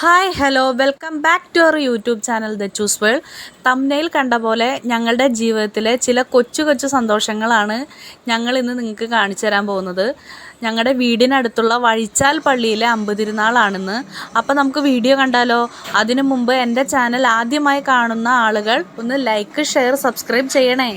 Hi hello welcome back to our YouTube channel the choose world തമ്നയിൽ കണ്ട പോലെ ഞങ്ങളുടെ ജീവിതത്തിലെ ചില കൊച്ചു കൊച്ചു സന്തോഷങ്ങളാണ് ഞങ്ങൾ ഇന്ന് നിങ്ങൾക്ക് കാണിച്ചു തരാൻ പോകുന്നത്. ഞങ്ങളുടെ വീടിനടുത്തുള്ള വഴിച്ചാൽ പള്ളിയിലെ അമ്പതിരുന്നാളാണെന്ന് അപ്പോൾ നമുക്ക് വീഡിയോ കണ്ടാലോ? അതിനു മുമ്പ് എന്റെ ചാനൽ ആദ്യമായി കാണുന്ന ആളുകൾ ഒന്ന് ലൈക്ക് ഷെയർ സബ്സ്ക്രൈബ് ചെയ്യണേ.